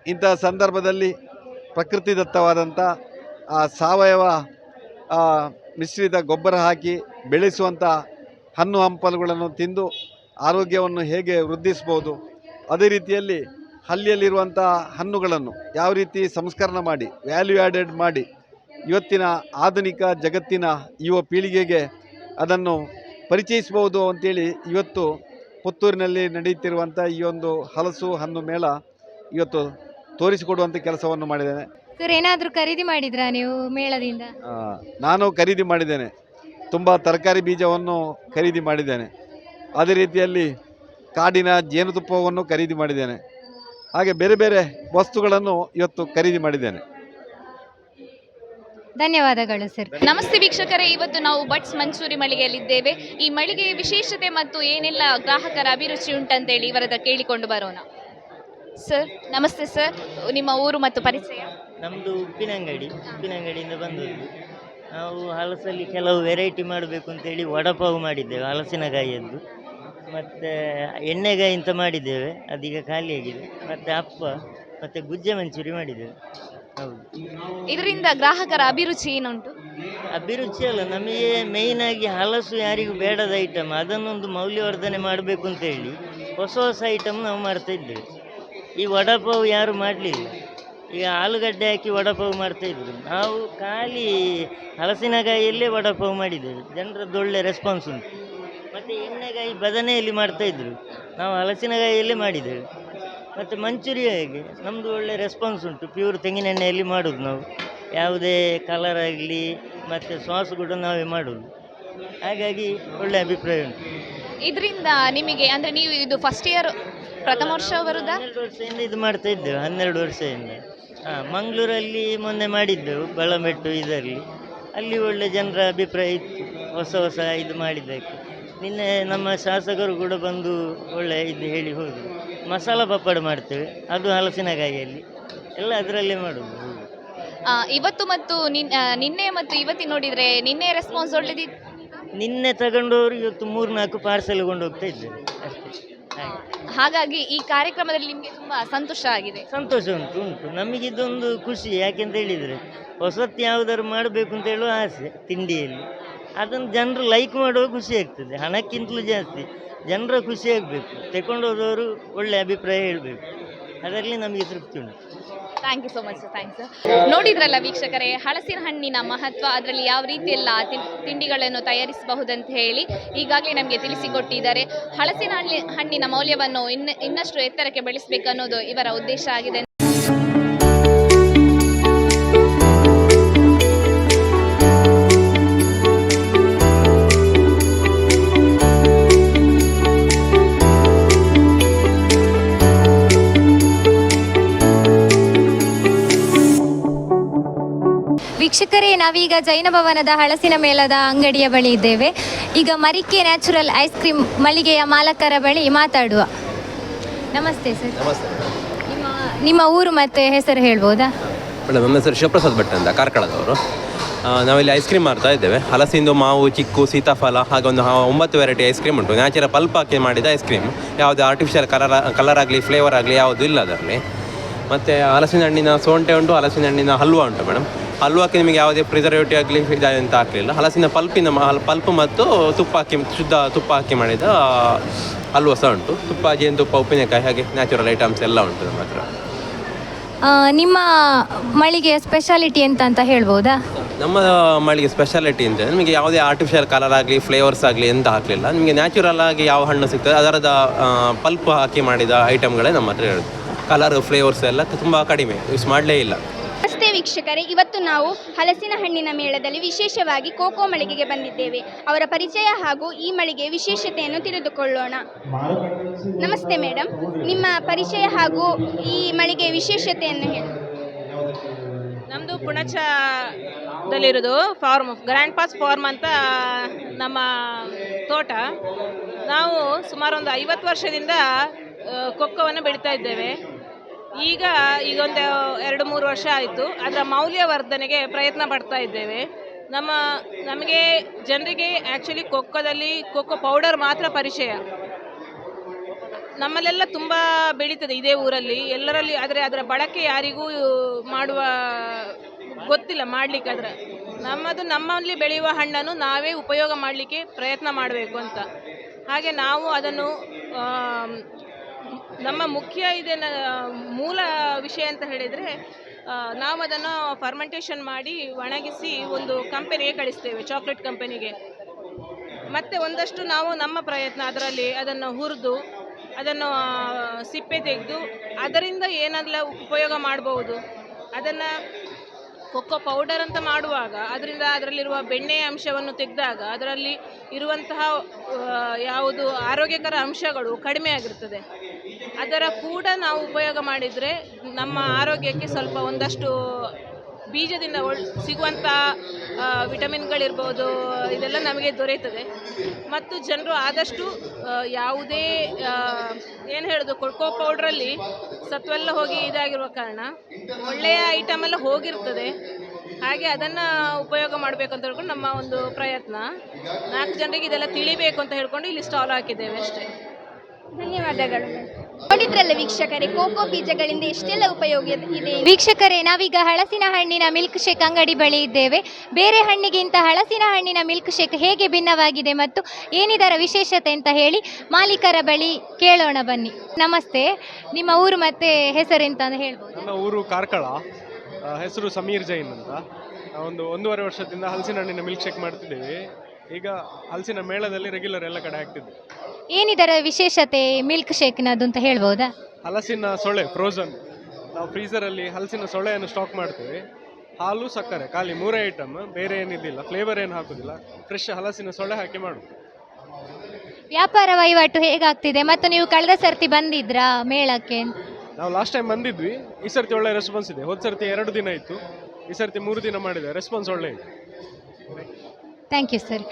ಇಂತಹ ಸಂದರ್ಭದಲ್ಲಿ ಪ್ರಕೃತಿದತ್ತವಾದಂಥ ಆ ಸಾವಯವ ಮಿಶ್ರಿತ ಗೊಬ್ಬರ ಹಾಕಿ ಬೆಳೆಸುವಂಥ ಹಣ್ಣು ಹಂಪಲುಗಳನ್ನು ತಿಂದು ಆರೋಗ್ಯವನ್ನು ಹೇಗೆ ವೃದ್ಧಿಸ್ಬೋದು ಅದೇ ರೀತಿಯಲ್ಲಿ ಹಳ್ಳಿಯಲ್ಲಿರುವಂಥ ಹಣ್ಣುಗಳನ್ನು ಯಾವ ರೀತಿ ಸಂಸ್ಕರಣ ಮಾಡಿ ವ್ಯಾಲ್ಯೂ ಆ್ಯಡೆಡ್ ಮಾಡಿ ಇವತ್ತಿನ ಆಧುನಿಕ ಜಗತ್ತಿನ ಯುವ ಪೀಳಿಗೆಗೆ ಅದನ್ನು ಪರಿಚಯಿಸಬಹುದು ಅಂತೇಳಿ ಇವತ್ತು ಪುತ್ತೂರಿನಲ್ಲಿ ನಡೆಯುತ್ತಿರುವಂಥ ಈ ಒಂದು ಹಲಸು ಹಣ್ಣು ಮೇಳ ಇವತ್ತು ತೋರಿಸಿಕೊಡುವಂಥ ಕೆಲಸವನ್ನು ಮಾಡಿದ್ದೇನೆ. ಸರ್ ಏನಾದರೂ ಖರೀದಿ ಮಾಡಿದ್ರಾ ನೀವು ಮೇಳದಿಂದ? ಆ, ನಾನು ಖರೀದಿ ಮಾಡಿದ್ದೇನೆ. ತುಂಬ ತರಕಾರಿ ಬೀಜವನ್ನು ಖರೀದಿ ಮಾಡಿದ್ದೇನೆ. ಅದೇ ರೀತಿಯಲ್ಲಿ ಕಾಡಿನ ಜೇನುತುಪ್ಪವನ್ನು ಖರೀದಿ ಮಾಡಿದ್ದೇನೆ. ಹಾಗೆ ಬೇರೆ ಬೇರೆ ವಸ್ತುಗಳನ್ನು ಇವತ್ತು ಖರೀದಿ ಮಾಡಿದ್ದೇನೆ. ಧನ್ಯವಾದಗಳು ಸರ್ ನಮಸ್ತೆ ವೀಕ್ಷಕರೇ ಇವತ್ತು ನಾವು ಬಟ್ಸ್ ಮಂಚೂರಿ ಮಳಿಗೆಯಲ್ಲಿದ್ದೇವೆ. ಈ ಮಳಿಗೆಯ ವಿಶೇಷತೆ ಮತ್ತು ಏನೆಲ್ಲ ಗ್ರಾಹಕರ ಅಭಿರುಚಿ ಉಂಟಂತೇಳಿ ಇವರದ ಕೇಳಿಕೊಂಡು ಬರೋಣ. ಸರ್ ನಮಸ್ತೆ ಸರ್ ನಿಮ್ಮ ಊರು ಮತ್ತು ಪರಿಚಯ? ನಮ್ಮದು ಉಪ್ಪಿನಂಗಡಿ. ಉಪ್ಪಿನಂಗಡಿಯಿಂದ ಬಂದದ್ದು. ನಾವು ಹಲಸಲ್ಲಿ ಕೆಲವು ವೆರೈಟಿ ಮಾಡಬೇಕು ಅಂತೇಳಿ ವಡಪಾವು ಮಾಡಿದ್ದೇವೆ ಹಲಸಿನಕಾಯಿಯದ್ದು. ಮತ್ತು ಎಣ್ಣೆಗಾಯಿ ಅಂತ ಮಾಡಿದ್ದೇವೆ ಅದೀಗ ಖಾಲಿಯಾಗಿದೆ. ಮತ್ತು ಅಪ್ಪ ಮತ್ತು ಗುಜ್ಜೆ ಮಂಚೂರಿ ಮಾಡಿದ್ದೇವೆ. ಹೌದು. ಇದರಿಂದ ಗ್ರಾಹಕರ ಅಭಿರುಚಿ ಏನುಂಟು? ಅಭಿರುಚಿ ಅಲ್ಲ ನಮಗೆ ಆಗಿ ಹಲಸು ಯಾರಿಗೂ ಬೇಡದ ಐಟಮ್ ಅದನ್ನೊಂದು ಮೌಲ್ಯವರ್ಧನೆ ಮಾಡಬೇಕು ಅಂತ ಹೇಳಿ ಹೊಸ ಹೊಸ ಐಟಮ್ ನಾವು ಮಾಡ್ತಾ ಇದ್ದೇವೆ. ಈ ವಡಪಾವ್ ಯಾರು ಮಾಡಲಿಲ್ಲ. ಈಗ ಆಲೂಗಡ್ಡೆ ಹಾಕಿ ವಡಪಾವ್ ಮಾಡ್ತಾ ಇದ್ರು. ನಾವು ಖಾಲಿ ಹಲಸಿನಕಾಯಿಯಲ್ಲೇ ವಡಪಾವ್ ಮಾಡಿದ್ದೇವೆ. ಜನರದ್ದು ಒಳ್ಳೆ ರೆಸ್ಪಾನ್ಸ್ ಉಂಟು. ಮತ್ತು ಎಣ್ಣೆಗಾಯಿ ಬದನೆಯಲ್ಲಿ ಮಾಡ್ತಾ ಇದ್ರು. ನಾವು ಹಲಸಿನಕಾಯಿಯಲ್ಲೇ ಮಾಡಿದ್ದೇವೆ. ಮತ್ತು ಮಂಚೂರಿ ಹೇಗೆ? ನಮ್ಮದು ಒಳ್ಳೆ ರೆಸ್ಪಾನ್ಸ್ ಉಂಟು. ಪ್ಯೂರ್ ತೆಂಗಿನೆಣ್ಣೆಯಲ್ಲಿ ಮಾಡೋದು ನಾವು. ಯಾವುದೇ ಕಲರ್ ಆಗಲಿ ಮತ್ತು ಸಾಸ್ ಕೂಡ ನಾವೇ ಮಾಡೋದು. ಹಾಗಾಗಿ ಒಳ್ಳೆ ಅಭಿಪ್ರಾಯ ಉಂಟು. ಇದರಿಂದ ನಿಮಗೆ ಅಂದರೆ ನೀವು ಇದು ಫಸ್ಟ್ ಇಯರ್ ಪ್ರಥಮ ವರ್ಷ ಬರುದಾ ಹನ್ನೆರಡು ವರ್ಷದಿಂದ ಇದು ಮಾಡ್ತಾ ಇದ್ದೆವು ಹನ್ನೆರಡು ವರ್ಷದಿಂದ. ಹಾಂ ಮಂಗಳೂರಲ್ಲಿ ಮೊನ್ನೆ ಮಾಡಿದ್ದೆವು ಬಳಮೆಟ್ಟು ಇದರಲ್ಲಿ. ಅಲ್ಲಿ ಒಳ್ಳೆ ಜನರ ಅಭಿಪ್ರಾಯ ಇತ್ತು ಹೊಸ ಹೊಸ ಇದು ಮಾಡಿದ್ದಕ್ಕೆ. ನಿನ್ನೆ ನಮ್ಮ ಶಾಸಕರು ಕೂಡ ಬಂದು ಒಳ್ಳೆ ಇದು ಹೇಳಿ ಹೋದರು. ಮಸಾಲ ಪಪ್ಪಡ ಮಾಡ್ತೇವೆ. ಅದು ಹಲಸಿನಕಾಯಿಯಲ್ಲಿ ಎಲ್ಲ ಅದರಲ್ಲೇ ಮಾಡೋದು. ಆ, ಇವತ್ತು ಮತ್ತು ನಿನ್- ಆ, ನಿನ್ನೆ ಮತ್ತು ಇವತ್ತಿನ ನೋಡಿದ್ರೆ ನಿನ್ನೆ ರೆಸ್ಪಾನ್ಸ್ ಒಳ್ಳೆದಿತ್ತು ನಿನ್ನೆ ತಗೊಂಡವರು ಇವತ್ತು ಮೂರು ನಾಲ್ಕು ಪಾರ್ಸೆಲ್ ಕೊಂಡು ಹೋಗ್ತಾ ಇದ್ದೇವೆ ಅಷ್ಟೇ. ಹಾಗೆ ಹಾಗಾಗಿ ಈ ಕಾರ್ಯಕ್ರಮದಲ್ಲಿ ನಿಮಗೆ ತುಂಬಾ ಸಂತೋಷ ಆಗಿದೆ. ಸಂತೋಷ ಉಂಟು ಉಂಟು. ನಮಗಿದೊಂದು ಖುಷಿ ಯಾಕೆಂತ ಹೇಳಿದರೆ ಹೊಸತ್ತು ಯಾವುದಾದ್ರು ಮಾಡಬೇಕು ಅಂತ ಹೇಳುವ ಆಸೆ ತಿಂಡಿಯಲ್ಲಿ. ಅದನ್ನು ಜನರು ಲೈಕ್ ಮಾಡುವ ಖುಷಿ ಆಗ್ತದೆ. ಹಣಕ್ಕಿಂತಲೂ ಜಾಸ್ತಿ. ಜನರ ಖುಷಿಯಾಗಬೇಕು ತಗೊಂಡೋದವರು ಒಳ್ಳೆ ಅಭಿಪ್ರಾಯ ಹೇಳಬೇಕು. ಅದರಲ್ಲಿ ನಮಗೆ ತೃಪ್ತಿ ಉಂಟು. Thank you so much thanks ನೋಡಿದ್ರಲ್ಲ ವೀಕ್ಷಕರೇ ಹಲಸಿನ ಹಣ್ಣಿನ ಮಹತ್ವ, ಅದರಲ್ಲಿ ಯಾವ ರೀತಿಯೆಲ್ಲ ತಿಂಡಿಗಳನ್ನು ತಯಾರಿಸಬಹುದಂತ ಹೇಳಿ ಈಗಾಗಲೇ ನಮಗೆ ತಿಳಿಸಿಕೊಟ್ಟಿದ್ದಾರೆ. ಹಣ್ಣಿ, ಹಣ್ಣಿನ ಮೌಲ್ಯವನ್ನು ಇನ್ನ, ಇನ್ನಷ್ಟು ಎತ್ತರಕ್ಕೆ ಬೆಳೆಸಬೇಕು ಅನ್ನೋದು ಇವರ ಉದ್ದೇಶ ಆಗಿದೆ. ವೀಕ್ಷಕರೇ ನಾವೀಗ ಜೈನ ಭವನದ ಹಳಸಿನ ಮೇಳದ ಅಂಗಡಿಯ ಬಳಿ ಇದ್ದೇವೆ. ಈಗ ಮರಿಕೆ ನ್ಯಾಚುರಲ್ ಐಸ್ ಕ್ರೀಮ್ ಮಳಿಗೆಯ ಮಾಲಕರ ಬಳಿ ಮಾತಾಡುವ. ನಮಸ್ತೆ ಸರ್. ನಿಮ್ಮ ನಿಮ್ಮ ಊರು ಮತ್ತೆ ಹೆಸರು ಹೇಳ್ಬೋದಾ? ಮೇಡಮ್ ನಮ್ಮ ಹೆಸರು ಶಿವಪ್ರಸಾದ್ ಭಟ್ ಅಂತ ಕಾರ್ಕಳದವರು. ನಾವಿಲ್ಲಿ ಐಸ್ ಕ್ರೀಮ್ ಮಾಡ್ತಾ ಇದ್ದೇವೆ. ಹಲಸಿಂದು ಮಾವು ಚಿಕ್ಕು ಸೀತಾಫಲ ಹಾಗೆ ಒಂದು ಒಂಬತ್ತು ವೆರೈಟಿ ಐಸ್ ಕ್ರೀಮ್ ಉಂಟು. ನ್ಯಾಚುರಲ್ ಪಲ್ಪ್ ಹಾಕಿ ಮಾಡಿದ ಐಸ್ ಕ್ರೀಮ್. ಯಾವುದೇ ಆರ್ಟಿಫಿಷಿಯಲ್ ಕಲರ್ ಕಲರ್ ಆಗಲಿ ಫ್ಲೇವರ್ ಆಗಲಿ ಯಾವುದು ಇಲ್ಲ ಅದರಲ್ಲಿ. ಮತ್ತು ಹಲಸಿನ ಹಣ್ಣಿನ ಸೋಂಟೆ ಉಂಟು ಹಲಸಿನ ಹಣ್ಣಿನ ಹಲ್ವಾ ಉಂಟು ಮೇಡಮ್. ಹಲ್ವಾಕ್ಕೆ ನಿಮಗೆ ಯಾವುದೇ ಪ್ರಿಸರ್ವೇಟಿವ್ ಆಗಲಿ ಅಂತ ಹಾಕಲಿಲ್ಲ ಹಲಸಿನ ಪಲ್ಪಿನ ಪಲ್ಪ್ ಮತ್ತು ತುಪ್ಪ ಹಾಕಿ ಶುದ್ಧ ತುಪ್ಪ ಹಾಕಿ ಮಾಡಿದ ಹಲ್ವಾ ಸಹ ಉಂಟು. ತುಪ್ಪ ಜೇನುತುಪ್ಪ ಉಪ್ಪಿನಕಾಯಿ ಹಾಗೆ ನ್ಯಾಚುರಲ್ ಐಟಮ್ಸ್ ಎಲ್ಲ ಉಂಟು ನಮ್ಮ ಹತ್ರ. ನಿಮ್ಮ ಮಳಿಗೆ ಸ್ಪೆಷಾಲಿಟಿ ಎಂತ ಅಂತ ಹೇಳ್ಬೋದಾ? ನಮ್ಮ ಮಳಿಗೆ ಸ್ಪೆಷಾಲಿಟಿ ಅಂತ ನಿಮಗೆ ಯಾವುದೇ ಆರ್ಟಿಫಿಷಿಯಲ್ ಕಲರ್ ಆಗಲಿ ಫ್ಲೇವರ್ಸ್ ಆಗಲಿ ಎಂತ ಹಾಕಲಿಲ್ಲ. ನಿಮಗೆ ನ್ಯಾಚುರಲ್ ಆಗಿ ಯಾವ ಹಣ್ಣು ಸಿಗ್ತದೆ ಅದರದ ಪಲ್ಪ್ ಹಾಕಿ ಮಾಡಿದ ಐಟಮ್ಗಳೇ ನಮ್ಮ ಹತ್ರ ಹೇಳೋದು ಕಲರ್ ಫ್ಲೇವರ್ಸ್ ಎಲ್ಲ ತುಂಬ ಕಡಿಮೆ ಯೂಸ್ ಮಾಡಲೇ ಇಲ್ಲ. ವೀಕ್ಷಕರೇ, ಇವತ್ತು ನಾವು ಹಲಸಿನ ಹಣ್ಣಿನ ಮೇಳದಲ್ಲಿ ವಿಶೇಷವಾಗಿ ಕೋಕೋ ಮಳಿಗೆಗೆ ಬಂದಿದ್ದೇವೆ. ಅವರ ಪರಿಚಯ ಹಾಗೂ ಈ ಮಳಿಗೆ ವಿಶೇಷತೆಯನ್ನು ತಿಳಿದುಕೊಳ್ಳೋಣ. ನಮಸ್ತೆ ಮೇಡಮ್ ನಿಮ್ಮ ಪರಿಚಯ ಹಾಗೂ ಈ ಮಳಿಗೆ ವಿಶೇಷತೆಯನ್ನು ಹೇಳಿ. ನಮ್ಮದು ಪುಣಚದಲ್ಲಿರೋದು ಫಾರ್ಮ್, ಗ್ರ್ಯಾಂಡ್ ಪಾಸ್ ಫಾರ್ಮ್ ಅಂತ ನಮ್ಮ ತೋಟ. ನಾವು ಸುಮಾರು ಒಂದು ಐವತ್ತು ವರ್ಷದಿಂದ ಕೊಕ್ಕವನ್ನು ಬೆಳೀತಾ ಇದ್ದೇವೆ. ಈಗ ಈಗೊಂದು ಎರಡು ಮೂರು ವರ್ಷ ಆಯಿತು. ಅದರ ಮೌಲ್ಯವರ್ಧನೆಗೆ ಪ್ರಯತ್ನ ಪಡ್ತಾ ಇದ್ದೇವೆ. ನಮ್ಮ, ನಮಗೆ ಜನರಿಗೆ ಆ್ಯಕ್ಚುಲಿ ಕೊಕ್ಕದಲ್ಲಿ ಕೊಕ್ಕೋ ಪೌಡರ್ ಮಾತ್ರ ಪರಿಚಯ. ನಮ್ಮಲ್ಲೆಲ್ಲ ತುಂಬ ಬೆಳೀತದೆ ಇದೇ ಊರಲ್ಲಿ. ಎಲ್ಲರಲ್ಲಿ ಆದರೆ ಅದರ ಬಳಕೆ ಯಾರಿಗೂ ಮಾಡುವ ಗೊತ್ತಿಲ್ಲ, ಮಾಡಲಿಕ್ಕೆ ಅದರ ನಮ್ಮದು ನಮ್ಮಲ್ಲಿ ಬೆಳೆಯುವ ಹಣ್ಣನ್ನು ನಾವೇ ಉಪಯೋಗ ಮಾಡಲಿಕ್ಕೆ ಪ್ರಯತ್ನ ಮಾಡಬೇಕು ಅಂತ. ಹಾಗೆ ನಾವು ಅದನ್ನು ನಮ್ಮ ಮುಖ್ಯ ಇದೆ ಮೂಲ ವಿಷಯ ಅಂತ ಹೇಳಿದರೆ ನಾವು ಅದನ್ನು ಫರ್ಮೆಂಟೇಷನ್ ಮಾಡಿ ಒಣಗಿಸಿ ಒಂದು ಕಂಪನಿಗೆ ಕಳಿಸ್ತೇವೆ ಚಾಕ್ಲೇಟ್ ಕಂಪನಿಗೆ ಮತ್ತು ಒಂದಷ್ಟು ನಾವು ನಮ್ಮ ಪ್ರಯತ್ನ ಅದರಲ್ಲಿ ಅದನ್ನು ಹುರಿದು, ಅದನ್ನು ಸಿಪ್ಪೆ ತೆಗೆದು, ಅದರಿಂದ ಏನೆಲ್ಲ ಉಪಯೋಗ ಮಾಡಬಹುದು ಅದನ್ನು ಕೊಕ್ಕೋ ಪೌಡರ್ ಅಂತ ಮಾಡುವಾಗ, ಅದರಿಂದ ಅದರಲ್ಲಿರುವ ಬೆಣ್ಣೆಯ ಅಂಶವನ್ನು ತೆಗೆದಾಗ ಅದರಲ್ಲಿ ಇರುವಂತಹ ಯಾವುದು ಆರೋಗ್ಯಕರ ಅಂಶಗಳು ಕಡಿಮೆ ಆಗಿರ್ತದೆ. ಅದರ ಕೂಡ ನಾವು ಉಪಯೋಗ ಮಾಡಿದರೆ ನಮ್ಮ ಆರೋಗ್ಯಕ್ಕೆ ಸ್ವಲ್ಪ ಒಂದಷ್ಟು ಬೀಜದಿಂದ ಒಳ್ ಸಿಗುವಂಥ ವಿಟಮಿನ್ಗಳಿರ್ಬೋದು, ಇದೆಲ್ಲ ನಮಗೆ ದೊರೆಯುತ್ತದೆ. ಮತ್ತು ಜನರು ಆದಷ್ಟು ಯಾವುದೇ ಏನು ಹೇಳೋದು, ಕೊಳ್ಕೋ ಪೌಡ್ರಲ್ಲಿ ಸತ್ವೆಲ್ಲ ಹೋಗಿ ಇದಾಗಿರುವ ಕಾರಣ ಒಳ್ಳೆಯ ಐಟಮೆಲ್ಲ ಹೋಗಿರ್ತದೆ. ಹಾಗೆ ಅದನ್ನು ಉಪಯೋಗ ಮಾಡಬೇಕು ಅಂತ ಹೇಳ್ಕೊಂಡು ನಮ್ಮ ಒಂದು ಪ್ರಯತ್ನ. ನಾಲ್ಕು ಜನರಿಗೆ ಇದೆಲ್ಲ ತಿಳಿಬೇಕು ಅಂತ ಹೇಳ್ಕೊಂಡು ಇಲ್ಲಿ ಸ್ಟಾಲ್ ಹಾಕಿದ್ದೇವೆ ಅಷ್ಟೇ. ಧನ್ಯವಾದಗಳು. ನೋಡಿದ್ರಲ್ಲ ವೀಕ್ಷಕರೇ ಕೋಕೋ ಬೀಜಗಳಿಂದ ಎಷ್ಟೆಲ್ಲ ಉಪಯೋಗ ಇದೆ? ವೀಕ್ಷಕರೇ ನಾವೀಗ ಹಳಸಿನ ಹಣ್ಣಿನ ಮಿಲ್ಕ್ ಶೇಕ್ ಅಂಗಡಿ ಬಳಿ ಇದ್ದೇವೆ. ಬೇರೆ ಹಣ್ಣಿಗಿಂತ ಹಳಸಿನ ಹಣ್ಣಿನ ಮಿಲ್ಕ್ ಶೇಕ್ ಹೇಗೆ ಭಿನ್ನವಾಗಿದೆ ಮತ್ತು ಏನಿದರ ವಿಶೇಷತೆ ಅಂತ ಹೇಳಿ ಮಾಲೀಕರ ಬಳಿ ಕೇಳೋಣ ಬನ್ನಿ. ನಮಸ್ತೆ ನಿಮ್ಮ ಊರು ಮತ್ತೆ ಹೆಸರೆಂತ ಅಂತ ಹೇಳ್ಬೋದು. ನನ್ನ ಊರು ಕಾರ್ಕಳ ಆ, ಹೆಸರು ಸಮೀರ್ ಜೈನ್ ಅಂತ. ನಾವು ಒಂದು ಒಂದೂವರೆ ವರ್ಷದಿಂದ ಹಲಸಿನ ಹಣ್ಣಿನ ಮಿಲ್ಕ್ ಶೇಕ್ ಮಾಡ್ತಿದ್ದೇವೆ. ಈಗ ಹಲಸಿನ ಮೇಳದಲ್ಲಿ ರೆಗ್ಯುಲರ್ ಎಲ್ಲ ಕಡೆ ಆಗ್ತಿದ್ದೆ ಏನಿದರ ವಿಶೇಷತೆ ಮಿಲ್ಕ್ ಶೇಕ್ನದ್ದು ಅಂತ ಹೇಳ್ಬೋದಾ? ಹಲಸಿನ ಸೊಳೆ ಫ್ರೋಝನ್ ನಾವು ಫ್ರೀಸರಲ್ಲಿ ಹಲಸಿನ ಸೊಳ್ಳೆಯನ್ನು ಸ್ಟಾಕ್ ಮಾಡ್ತೀವಿ. ಹಾಲು ಸಕ್ಕರೆ ಖಾಲಿ ಮೂರೇ ಐಟಮ್ ಬೇರೆ ಏನಿದ್ದಿಲ್ಲ ಫ್ಲೇವರ್ ಏನು ಹಾಕೋದಿಲ್ಲ. ಫ್ರೆಶ್ ಹಲಸಿನ ಸೊಳ್ಳೆ ಹಾಕಿ ಮಾಡೋದು ವ್ಯಾಪಾರ ವಹಿವಾಟು ಹೇಗಾಗ್ತಿದೆ? ಮತ್ತು ನೀವು ಕಳೆದ ಸರ್ತಿ ಬಂದಿದ್ರಾ ಮೇಳಕ್ಕೆ? ನಾವು ಲಾಸ್ಟ್ ಟೈಮ್ ಬಂದಿದ್ವಿ. ಈ ಸರ್ತಿ ಒಳ್ಳೆ ರೆಸ್ಪಾನ್ಸ್ ಇದೆ. ಹೋದ ಸರ್ತಿ ಎರಡು ದಿನ ಇತ್ತು. ಈ ಸರ್ತಿ ಮೂರು ದಿನ ಮಾಡಿದೆ ರೆಸ್ಪಾನ್ಸ್ ಒಳ್ಳೆ ಇದೆ. ಥ್ಯಾಂಕ್ ಯು ಸರ್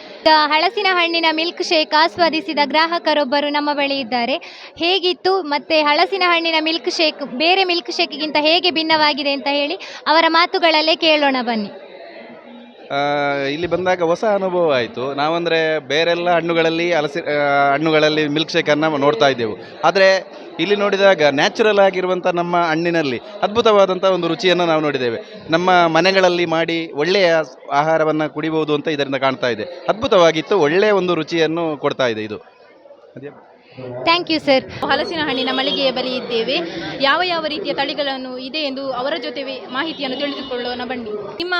ಹಳಸಿನ ಹಣ್ಣಿನ ಮಿಲ್ಕ್ ಶೇಕ್ ಆಸ್ವಾದಿಸಿದ ಗ್ರಾಹಕರೊಬ್ಬರು ನಮ್ಮ ಬಳಿ ಇದ್ದಾರೆ. ಹೇಗಿತ್ತು ಮತ್ತು ಹಳಸಿನ ಹಣ್ಣಿನ ಮಿಲ್ಕ್ ಶೇಕ್, ಬೇರೆ ಮಿಲ್ಕ್ ಶೇಕ್ಗಿಂತ ಹೇಗೆ ಭಿನ್ನವಾಗಿದೆ ಅಂತ ಹೇಳಿ ಅವರ ಮಾತುಗಳಲ್ಲೇ ಕೇಳೋಣ ಬನ್ನಿ. ಇಲ್ಲಿ ಬಂದಾಗ ಹೊಸ ಅನುಭವ ಆಯಿತು. ನಾವಂದರೆ ಬೇರೆಲ್ಲ ಹಣ್ಣುಗಳಲ್ಲಿ ಹಲಸಿ ಹಣ್ಣುಗಳಲ್ಲಿ ಮಿಲ್ಕ್ ಶೇಕನ್ನು ನೋಡ್ತಾ ಇದ್ದೆವು. ಆದರೆ ಇಲ್ಲಿ ನೋಡಿದಾಗ ನ್ಯಾಚುರಲ್ ಆಗಿರುವಂಥ ನಮ್ಮ ಹಣ್ಣಿನಲ್ಲಿ ಅದ್ಭುತವಾದಂಥ ಒಂದು ರುಚಿಯನ್ನು ನಾವು ನೋಡಿದ್ದೇವೆ. ನಮ್ಮ ಮನೆಗಳಲ್ಲಿ ಮಾಡಿ ಒಳ್ಳೆಯ ಆಹಾರವನ್ನು ಕುಡಿಬಹುದು ಅಂತ ಇದರಿಂದ ಕಾಣ್ತಾ ಇದೆ. ಅದ್ಭುತವಾಗಿತ್ತು ಒಳ್ಳೆಯ ಒಂದು ರುಚಿಯನ್ನು ಕೊಡ್ತಾ ಇದೆ ಇದು. ಥ್ಯಾಂಕ್ ಯು ಸರ್ ಹಲಸಿನ ಹಣ್ಣಿನ ಮಳಿಗೆಯ ಬಳಿ ಇದ್ದೇವೆ. ಯಾವ ಯಾವ ರೀತಿಯ ತಳಿಗಳನ್ನು ಇದೆ ಎಂದು ಅವರ ಜೊತೆ ಮಾಹಿತಿಯನ್ನು ತಿಳಿದುಕೊಳ್ಳೋಣ ಬನ್ನಿ. ನಿಮ್ಮ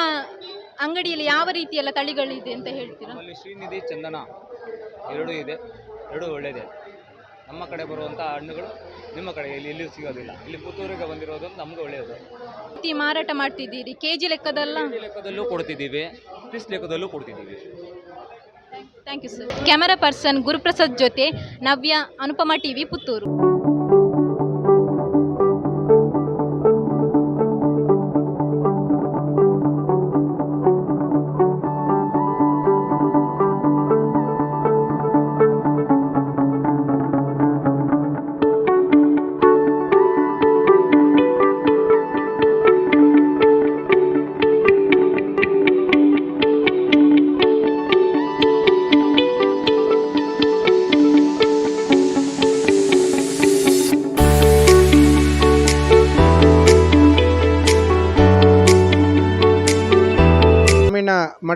ಅಂಗಡಿಯಲ್ಲಿ ಯಾವ ರೀತಿಯೆಲ್ಲ ತಳಿಗಳಿದೆ ಅಂತ ಹೇಳ್ತೀರಾ? ನಮ್ಮಲ್ಲಿ ಶ್ರೀನಿಧಿ ಚಂದನ ಎರಡೂ ಇದೆ. ಎರಡೂ ಒಳ್ಳೆಯದೇ ನಮ್ಮ ಕಡೆ ಬರುವಂಥ ಹಣ್ಣುಗಳು ನಿಮ್ಮ ಕಡೆ ಇಲ್ಲಿ ಎಲ್ಲಿಯೂ ಸಿಗೋದಿಲ್ಲ. ಇಲ್ಲಿ ಪುತ್ತೂರಿಗೆ ಬಂದಿರೋದು ನಮ್ಗೆ ಒಳ್ಳೆಯದು ರೀತಿ ಮಾರಾಟ ಮಾಡ್ತಿದ್ದೀರಿ. ಕೆ ಜಿ ಲೆಕ್ಕದಲ್ಲ ಲೆಕ್ಕದಲ್ಲೂ ಕೊಡ್ತಿದ್ದೀವಿ. ಪೀಸ್ ಲೆಕ್ಕದಲ್ಲೂ ಕೊಡ್ತಿದ್ದೀವಿ. Thank you sir camera person Guruprasad ಜೊತೆ ನವ್ಯ ಅನುಪಮ ಟಿವಿ ಪುತ್ತೂರು.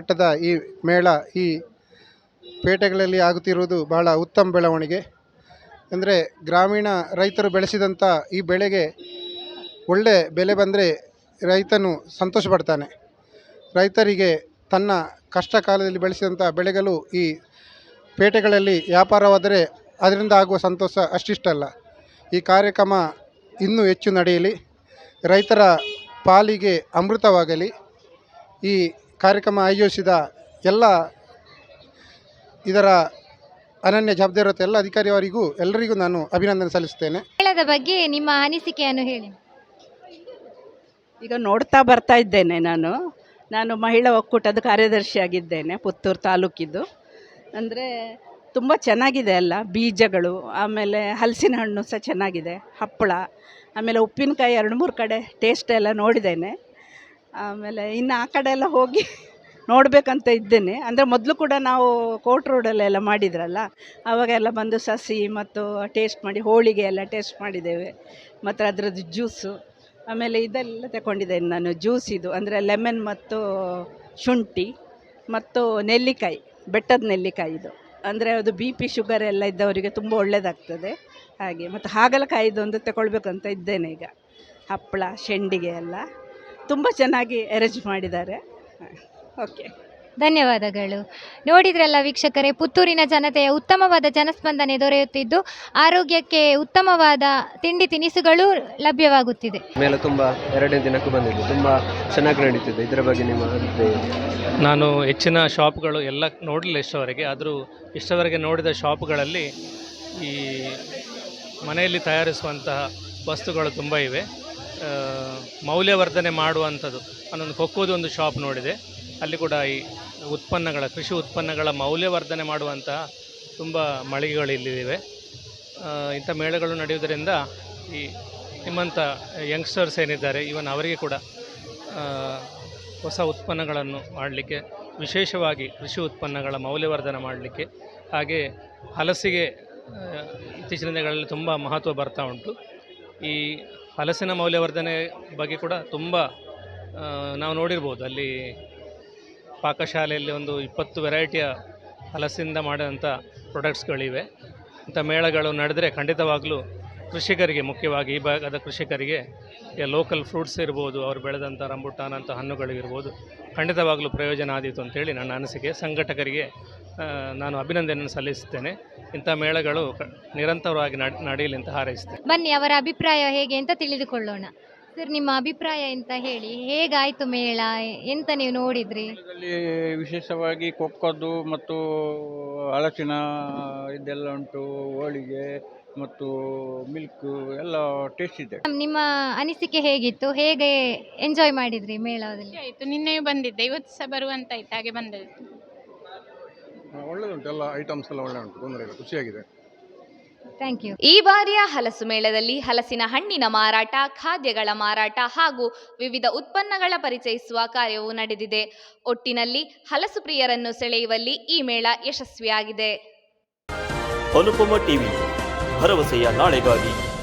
ಮಟ್ಟದ ಈ ಮೇಳ ಈ ಪೇಟೆಗಳಲ್ಲಿ ಆಗುತ್ತಿರುವುದು ಬಹಳ ಉತ್ತಮ ಬೆಳವಣಿಗೆ. ಅಂದರೆ ಗ್ರಾಮೀಣ ರೈತರು ಬೆಳೆಸಿದಂಥ ಈ ಬೆಳೆಗೆ ಒಳ್ಳೆ ಬೆಲೆ ಬಂದರೆ ರೈತನು ಸಂತೋಷ ಪಡ್ತಾನೆ. ರೈತರಿಗೆ ತನ್ನ ಕಷ್ಟ ಕಾಲದಲ್ಲಿ ಬೆಳೆಸಿದಂಥ ಬೆಳೆಗಳು ಈ ಪೇಟೆಗಳಲ್ಲಿ ವ್ಯಾಪಾರವಾದರೆ ಅದರಿಂದ ಆಗುವ ಸಂತೋಷ ಅಷ್ಟಿಷ್ಟಲ್ಲ. ಈ ಕಾರ್ಯಕ್ರಮ ಇನ್ನೂ ಹೆಚ್ಚು ನಡೆಯಲಿ. ರೈತರ ಪಾಲಿಗೆ ಅಮೃತವಾಗಲಿ. ಈ ಕಾರ್ಯಕ್ರಮ ಆಯೋಜಿಸಿದ ಎಲ್ಲ ಇದರ ಅನನ್ಯ ಜವಾಬ್ದಾರಿ ಎಲ್ಲ ಅಧಿಕಾರಿಯವರಿಗೂ ಎಲ್ಲರಿಗೂ ನಾನು ಅಭಿನಂದನೆ ಸಲ್ಲಿಸುತ್ತೇನೆ. ಮೇಳದ ಬಗ್ಗೆ ನಿಮ್ಮ ಅನಿಸಿಕೆಯನ್ನು ಹೇಳಿ. ಈಗ ನೋಡ್ತಾ ಬರ್ತಾ ಇದ್ದೇನೆ ನಾನು. ನಾನು ಮಹಿಳಾ ಒಕ್ಕೂಟದ ಕಾರ್ಯದರ್ಶಿಯಾಗಿದ್ದೇನೆ ಪುತ್ತೂರು ತಾಲೂಕಿದ್ದು. ಅಂದರೆ ತುಂಬ ಚೆನ್ನಾಗಿದೆ ಅಲ್ಲ ಬೀಜಗಳು ಆಮೇಲೆ ಹಲಸಿನ ಹಣ್ಣು ಸಹ ಚೆನ್ನಾಗಿದೆ ಹಪ್ಪಳ ಆಮೇಲೆ ಉಪ್ಪಿನಕಾಯಿ ಎರಡು ಮೂರು ಕಡೆ ಟೇಸ್ಟ್ ಎಲ್ಲ ನೋಡಿದ್ದೇನೆ. ಆಮೇಲೆ ಇನ್ನು ಆ ಕಡೆ ಎಲ್ಲ ಹೋಗಿ ನೋಡಬೇಕಂತ ಇದ್ದೇನೆ. ಅಂದರೆ ಮೊದಲು ಕೂಡ ನಾವು ಕೋರ್ಟ್ ರೋಡಲ್ಲೆಲ್ಲ ಮಾಡಿದ್ರಲ್ಲ ಆವಾಗೆಲ್ಲ ಬಂದು ಸಸಿ ಮತ್ತು ಟೇಸ್ಟ್ ಮಾಡಿ, ಹೋಳಿಗೆ ಎಲ್ಲ ಟೇಸ್ಟ್ ಮಾಡಿದ್ದೇವೆ, ಮತ್ತು ಅದರದ್ದು ಜ್ಯೂಸು ಆಮೇಲೆ ಇದೆಲ್ಲ ತಗೊಂಡಿದ್ದೇನೆ ನಾನು ಜ್ಯೂಸ್ ಇದು, ಅಂದರೆ ಲೆಮನ್ ಮತ್ತು ಶುಂಠಿ ಮತ್ತು ನೆಲ್ಲಿಕಾಯಿ, ಬೆಟ್ಟದ ನೆಲ್ಲಿಕಾಯಿ ಇದು. ಅಂದರೆ ಅದು ಬಿ ಪಿ ಶುಗರ್ ಎಲ್ಲ ಇದ್ದವರಿಗೆ ತುಂಬ ಒಳ್ಳೆಯದಾಗ್ತದೆ ಹಾಗೆ, ಮತ್ತು ಹಾಗಲಕಾಯಿದು ಒಂದು ತಗೊಳ್ಬೇಕಂತ ಇದ್ದೇನೆ ಈಗ. ಹಪ್ಪಳ, ಶೆಂಡಿಗೆ ಎಲ್ಲ. ತುಂಬ ಚೆನ್ನಾಗಿ ಅರೇಂಜ್ ಮಾಡಿದ್ದಾರೆ. ಓಕೆ ಧನ್ಯವಾದಗಳು. ನೋಡಿದ್ರಲ್ಲ ವೀಕ್ಷಕರೇ ಪುತ್ತೂರಿನ ಜನತೆಯ ಉತ್ತಮವಾದ ಜನಸ್ಪಂದನೆ ದೊರೆಯುತ್ತಿದ್ದು ಆರೋಗ್ಯಕ್ಕೆ ಉತ್ತಮವಾದ ತಿಂಡಿ ತಿನಿಸುಗಳು ಲಭ್ಯವಾಗುತ್ತಿದೆ. ಮೇಲೆ ತುಂಬ ಎರಡನೇ ದಿನಕ್ಕೂ ಬಂದಿದೆ. ತುಂಬ ಚೆನ್ನಾಗಿ ನಡೀತಿದೆ. ಇದರ ಬಗ್ಗೆ ನಿಮ್ಮ ನಾನು ಹೆಚ್ಚಿನ ಶಾಪ್ಗಳು ಎಲ್ಲ ನೋಡಲಿಲ್ಲ ಇಷ್ಟವರೆಗೆ. ಆದರೂ ಇಷ್ಟವರೆಗೆ ನೋಡಿದ ಶಾಪ್ಗಳಲ್ಲಿ ಈ ಮನೆಯಲ್ಲಿ ತಯಾರಿಸುವಂತಹ ವಸ್ತುಗಳು ತುಂಬ ಇವೆ. ಮೌಲ್ಯವರ್ಧನೆ ಮಾಡುವಂಥದ್ದು. ನಾನೊಂದು ಕೊಕ್ಕೋದು ಒಂದು ಶಾಪ್ ನೋಡಿದೆ. ಅಲ್ಲಿ ಕೂಡ ಈ ಉತ್ಪನ್ನಗಳ, ಕೃಷಿ ಉತ್ಪನ್ನಗಳ ಮೌಲ್ಯವರ್ಧನೆ ಮಾಡುವಂತಹ ತುಂಬ ಮಳಿಗೆಗಳು ಇಲ್ಲಿವೆ. ಇಂಥ ಮೇಳಗಳು ನಡೆಯುವುದರಿಂದ ಈ ನಿಮ್ಮಂಥ ಯಂಗ್ಸ್ಟರ್ಸ್ ಏನಿದ್ದಾರೆ ಇವನ್ ಅವರಿಗೆ ಕೂಡ ಹೊಸ ಉತ್ಪನ್ನಗಳನ್ನು ಮಾಡಲಿಕ್ಕೆ, ವಿಶೇಷವಾಗಿ ಕೃಷಿ ಉತ್ಪನ್ನಗಳ ಮೌಲ್ಯವರ್ಧನೆ ಮಾಡಲಿಕ್ಕೆ, ಹಾಗೆ ಹಲಸಿಗೆ ಇತ್ತೀಚಿನ ದಿನಗಳಲ್ಲಿ ತುಂಬ ಮಹತ್ವ ಬರ್ತಾ ಉಂಟು. ಈ ಹಲಸಿನ ಮೌಲ್ಯವರ್ಧನೆ ಬಗ್ಗೆ ಕೂಡ ತುಂಬ ನಾವು ನೋಡಿರ್ಬೋದು. ಅಲ್ಲಿ ಪಾಕಶಾಲೆಯಲ್ಲಿ ಒಂದು ಇಪ್ಪತ್ತು ವೆರೈಟಿಯ ಹಲಸಿಂದ ಮಾಡಿದಂಥ ಪ್ರಾಡಕ್ಟ್ಸ್ಗಳಿವೆ. ಇಂಥ ಮೇಳಗಳು ನಡೆದರೆ ಖಂಡಿತವಾಗಲೂ ಕೃಷಿಕರಿಗೆ ಮುಖ್ಯವಾಗಿ, ಈ ಭಾಗದ ಕೃಷಿಕರಿಗೆ ಲೋಕಲ್ ಫ್ರೂಟ್ಸ್ ಇರ್ಬೋದು, ಅವರು ಬೆಳೆದಂಥ ರಂಬುಟಾನಂಥ ಅಂಥ ಹಣ್ಣುಗಳಿರ್ಬೋದು ಖಂಡಿತವಾಗಲೂ ಪ್ರಯೋಜನ ಆದೀತು ಅಂತೇಳಿ ನನ್ನ ಅನಿಸಿಕೆ. ಸಂಘಟಕರಿಗೆ ನಾನು ಅಭಿನಂದನೆಯನ್ನು ಸಲ್ಲಿಸುತ್ತೇನೆ. ಇಂಥ ಮೇಳಗಳು ನಿರಂತರವಾಗಿ ನಡ್ ನಡೆಯಲಿ ಅಂತ ಹಾರೈಸುತ್ತೇನೆ. ಬನ್ನಿ ಅವರ ಅಭಿಪ್ರಾಯ ಹೇಗೆ ಅಂತ ತಿಳಿದುಕೊಳ್ಳೋಣ. ಸರ್ ನಿಮ್ಮ ಅಭಿಪ್ರಾಯ ಎಂತ ಹೇಳಿ? ಹೇಗಾಯ್ತು ಮೇಳ? ಎಂತ ನೀವು ನೋಡಿದ್ರಿ? ಇಲ್ಲಿ ವಿಶೇಷವಾಗಿ ಕೊಕ್ಕದ್ದು ಮತ್ತು ಹಲಸಿನ ಇದೆಲ್ಲ ಉಂಟು ಹೋಳಿಗೆ ಮತ್ತು ಮಿಲ್ಕ್ ಎಲ್ಲ ಟೇಸ್ಟ್ ಇದೆ. ನಿಮ್ಮ ಅನಿಸಿಕೆ ಹೇಗಿತ್ತು? ಹೇಗೆ ಎಂಜಾಯ್ ಮಾಡಿದ್ರಿ ಮೇಳದಲ್ಲಿ? ಆಯಿತು. ನಿನ್ನೆ ಬಂದಿದ್ದೆ. ಇವತ್ತು ಸಹ ಬರುವಂತ ಇತ್ತು ಹಾಗೆ ಬಂದದ್ದು. ಒಳ್ಳೆದುಂಟು. ಎಲ್ಲ ಐಟಮ್ಸ್ ಎಲ್ಲ ಒಳ್ಳೆ ಉಂಟು ತೊಂದರೆ ಇಲ್ಲ. ಖುಷಿಯಾಗಿದೆ. ಥ್ಯಾಂಕ್ ಯು ಈ ಬಾರಿಯ ಹಲಸು ಮೇಳದಲ್ಲಿ ಹಲಸಿನ ಹಣ್ಣಿನ ಮಾರಾಟ ಖಾದ್ಯಗಳ ಮಾರಾಟ ಹಾಗೂ ವಿವಿಧ ಉತ್ಪನ್ನಗಳ ಪರಿಚಯಿಸುವ ಕಾರ್ಯವು ನಡೆದಿದೆ. ಒಟ್ಟಿನಲ್ಲಿ ಹಲಸು ಪ್ರಿಯರನ್ನು ಸೆಳೆಯುವಲ್ಲಿ ಈ ಮೇಳ ಯಶಸ್ವಿಯಾಗಿದೆ. ಅನುಪಮ ಟಿವಿ. ಭರವಸೆಯ ನಾಳೆಗಾಗಿ.